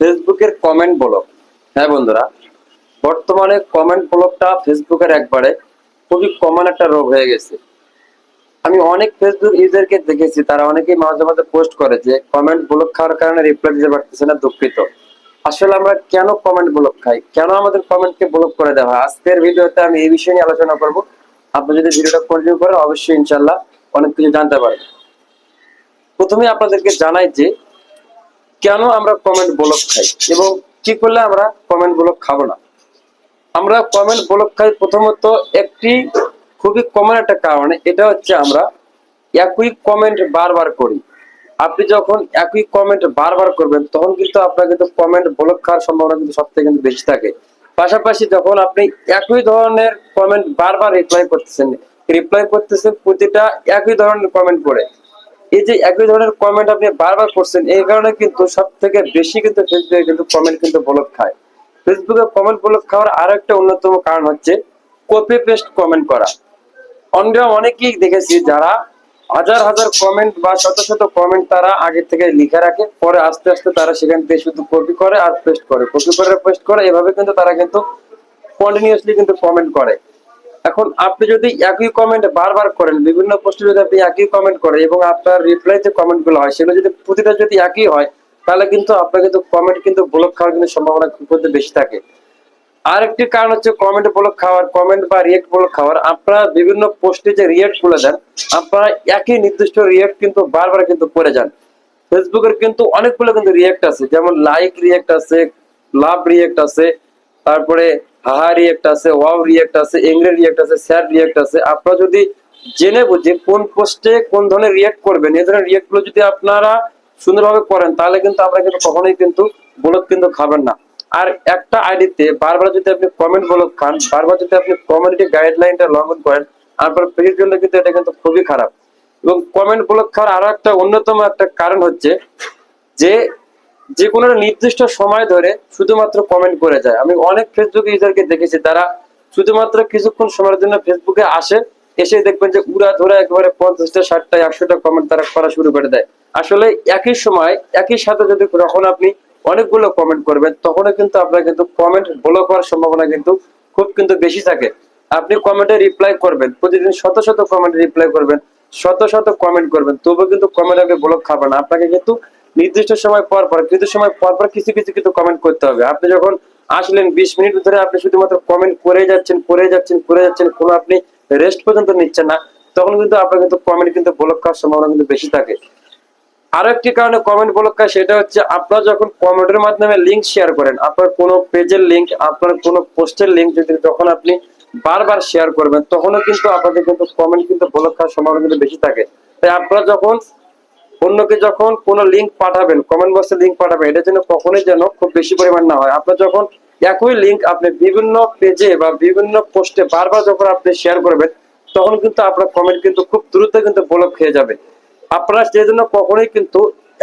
ফেসবুকের comment block হ্যাঁ বন্ধুরা, বর্তমানে কমেন্ট ব্লকটা ফেসবুকের একবারে খুবই কমন একটা রোগ হয়ে গেছে। আমি অনেক ফেসবুক ইউজারকে দেখেছি, তারা অনেকেই মাঝে মাঝে পোস্ট করে যে কমেন্ট ব্লক খাওয়ার কারণে রিপ্লাই দিতে পারতেছে না, দুঃখিত। আসলে আমরা কেন কমেন্ট ব্লক খাই? কেন আমাদের কমেন্টকে ব্লক করে দেওয়া হয়? আজকের ভিডিওতে আমি এই বিষয় নিয়ে আলোচনা করব। আপনি যদি ভিডিওটা কন্টিনিউ করেন, অবশ্যই ইনশাল্লাহ অনেক কিছু জানতে পারবেন। প্রথমে আপনাদেরকে জানাই যে কেন আমরা কমেন্ট ব্লক খাই? এবং কি করলে আমরা কমেন্ট ব্লক খাব না? আমরা কমেন্ট ব্লক খাই প্রথমত একটি খুবই কমন একটা কারণে, এটা হচ্ছে আমরা একই কমেন্ট বারবার করি। আপনি যখন একই কমেন্ট বারবার করবেন, তখন কিন্তু আপনার কিন্তু কমেন্ট ব্লক খাওয়ার সম্ভাবনা কিন্তু সব থেকে কিন্তু বেশি থাকে। পাশাপাশি যখন আপনি একই ধরনের কমেন্ট বারবার রিপ্লাই করতেছেন রিপ্লাই করতেছেন, প্রতিটা একই ধরনের কমেন্ট করে এই যে একই ধরনের কমেন্ট আপনি বারবার করছেন, এই কারণে কিন্তু সব থেকে বেশি কিন্তু ফেসবুকে কিন্তু কমেন্ট কিন্তু ব্লক খায় ফেসবুকে কমেন্ট ব্লক খাওয়ার আরও একটা অন্যতম কারণ হচ্ছে কপি পেস্ট কমেন্ট করা। আমরা অনেকেই দেখেছি যারা হাজার হাজার কমেন্ট বা শত শত কমেন্ট তারা আগে থেকে লিখে রাখে, পরে আস্তে আস্তে তারা সেখান থেকে শুধু কপি করে আর পেস্ট করে। কপি করে পেস্ট করে, এভাবে কিন্তু তারা কিন্তু কন্টিনিউয়াসলি কিন্তু কমেন্ট করে। এখন আপনি যদি একই কমেন্ট বারবার করেন, বিভিন্ন পোস্টে যদি আপনি একই কমেন্ট করেন এবং আপনার রিপ্লাই যে কমেন্টগুলো হয়, সেগুলো যদি প্রতিটা যদি একই হয়, তাহলে কিন্তু আপনার কিন্তু কমেন্ট কিন্তু ব্লক খাওয়ার কিন্তু সম্ভাবনা করতে বেশি থাকে। আরেকটি কারণ হচ্ছে কমেন্ট ব্লক খাওয়ার কমেন্ট বা রিয়েক্ট ব্লক খাওয়ার, আপনারা বিভিন্ন পোস্টে যে রিয়েক্ট করে দেন, আপনারা একই নির্দিষ্ট রিয়েক্ট কিন্তু বারবার কিন্তু করে যান। ফেসবুকের কিন্তু অনেকগুলো কিন্তু রিয়েক্ট আছে, যেমন লাইক রিয়েক্ট আছে লাভ রিয়েক্ট আছে তারপরে হাহা রিয়েক্ট আছে ওয়াও রিয়েক্ট আছে এংরে রিয়েক্ট আছে স্যাড রিয়েক্ট আছে। আপনারা যদি জেনে বুঝে কোন পোস্টে কোন ধরনের রিয়েক্ট করবেন, এই ধরনের রিয়েক্টগুলো যদি আপনারা সুন্দরভাবে করেন, তাহলে কিন্তু আপনারা কিন্তু কখনোই কিন্তু ব্লক কিন্তু খাবেন না। আর একটা আইডিতে বারবার যদি আপনি কমেন্ট ব্লক খান, বারবার যদি আপনি কমিউনিটি গাইডলাইনটা লঙ্ঘন করেন, আপনার পেজের জন্য কিন্তু এটা কিন্তু খুবই খারাপ। এবং কমেন্ট ব্লক খাওয়ার আরও একটা অন্যতম একটা কারণ হচ্ছে যে যে কোনো নির্দিষ্ট সময় ধরে শুধুমাত্র কমেন্ট করে যায়। আমি অনেক ফেসবুক ইউজারকে দেখেছি, তারা শুধুমাত্র কিছুক্ষণ সময়ের জন্য ফেসবুকে আসে, এসে দেখবেন যে উড়া ধরে একেবারে পঞ্চাশটা, ষাটটা, একশোটা কমেন্ট তারা করা শুরু করে দেয়। আসলে একই সময়, একই সাথে যদি যখন আপনি অনেকগুলো কমেন্ট করবেন, তখনও কিন্তু আপনার কিন্তু কমেন্ট ব্লক হওয়ার সম্ভাবনা কিন্তু খুব কিন্তু বেশি থাকে। আপনি কমেন্টে রিপ্লাই করবেন, প্রতিদিন শত শত কমেন্ট রিপ্লাই করবেন, শত শত কমেন্ট করবেন, তবুও কিন্তু কমেন্ট আপনি ব্লক খাবেন আপনাকে কিন্তু নির্দিষ্ট সময় পর পর, কিছু সময় পর পর কিছু কিছু কিন্তু কমেন্ট করতে হবে। আপনি যখন আসলেন, বিশ মিনিট ধরে আপনি শুধুমাত্র কমেন্ট করে যাচ্ছেন করে যাচ্ছেন করে যাচ্ছেন, কোনো আপনি রেস্ট পর্যন্ত নিচ্ছেন না, তখন কিন্তু আপনার কিন্তু কমেন্ট কিন্তু ব্লক খাওয়ার সম্ভাবনা কিন্তু বেশি থাকে। আরও একটি কারণে কমেন্ট ব্লক খায় সেটা হচ্ছে আপনারা যখন কমেন্টের মাধ্যমে লিংক শেয়ার করেন, আপনার কোনো পেজের লিংক আপনার কোনো পোস্টের লিংক যদি যখন আপনি বারবার শেয়ার করবেন, তখনও কিন্তু আপনাদের কিন্তু কমেন্ট কিন্তু ব্লক খাওয়ার সম্ভাবনা কিন্তু বেশি থাকে। তাই আপনারা যখন অন্যকে যখন কোনো লিংক পাঠাবেন কমেন্ট বক্সে লিংক পাঠাবেন এটা যেন কখনোই যেন খুব বেশি পরিমাণ না হয়। আপনার যখন একই লিংক আপনি বিভিন্ন পেজে বা বিভিন্ন পোস্টে বারবার যখন আপনি শেয়ার করবেন, তখন কিন্তু আপনার কমেন্ট কিন্তু খুব দ্রুত কিন্তু ব্লক খেয়ে যাবে। আপনারা সেই জন্য কখনোই কিন্তু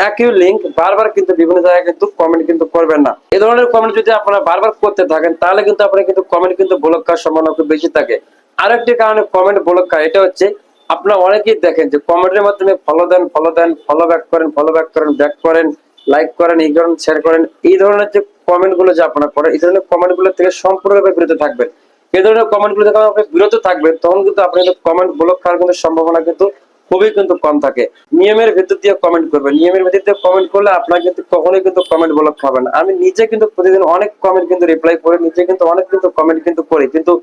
একই লিংক বারবার কিন্তু বিভিন্ন জায়গায় কিন্তু কমেন্ট কিন্তু করবেন না। এই ধরনের কমেন্ট যদি আপনারা বারবার করতে থাকেন, তাহলে কিন্তু আপনার কিন্তু কমেন্ট কিন্তু ব্লক করার সম্ভাবনা খুব বেশি থাকে। আরেকটি কারণে কমেন্ট ব্লক খায় এটা হচ্ছে আপনারা অনেকেই দেখেন যে কমেন্টের মাধ্যমে ফলো দেন ফলো দেন ফলো ব্যাক করেন ফলো ব্যাক করেন ব্যাক করেন লাইক করেন, এই ধরনের শেয়ার করেন, এই ধরনের যে কমেন্টগুলো যে আপনারা করেন, এই ধরনের কমেন্টগুলো থেকে সম্পূর্ণভাবে বিরত থাকবেন। এই ধরনের কমেন্টগুলো যখন আপনি বিরত থাকবেন, তখন কিন্তু আপনার কমেন্ট ব্লক খাওয়ার কিন্তু সম্ভাবনা কিন্তু খুবই কিন্তু কম থাকে। নিয়মের ভিতর দিয়ে কমেন্ট করবেন। নিয়মের ভিতর দিয়ে কমেন্ট করলে আপনার কিন্তু কখনোই কিন্তু কমেন্ট ব্লক খাবেন। আমি নিজে কিন্তু প্রতিদিন অনেক কমেন্ট কিন্তু রিপ্লাই করে, নিজে কিন্তু অনেক কিন্তু কমেন্ট কিন্তু করি। কিন্তু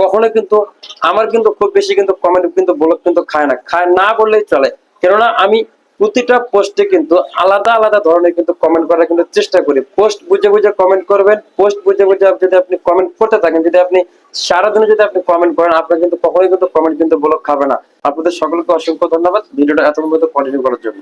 কখনো কিন্তু আমার কিন্তু খুব বেশি কিন্তু কমেন্ট কিন্তু ব্লক কিন্তু খায় না। খায় না বললেই চলে। কেননা আমি প্রতিটা পোস্টে কিন্তু আলাদা আলাদা ধরনের কিন্তু কমেন্ট করার কিন্তু চেষ্টা করি। পোস্ট বুঝে বুঝে কমেন্ট করবেন পোস্ট বুঝে বুঝে যদি আপনি কমেন্ট করতে থাকেন, যদি আপনি সারাদিনে যদি আপনি কমেন্ট করেন, আপনার কিন্তু কখনোই কিন্তু কমেন্ট কিন্তু ব্লক খাবে না। আপনাদের সকলকে অসংখ্য ধন্যবাদ। ভিডিওটা এত পর্যন্ত কন্টিনিউ করার জন্য।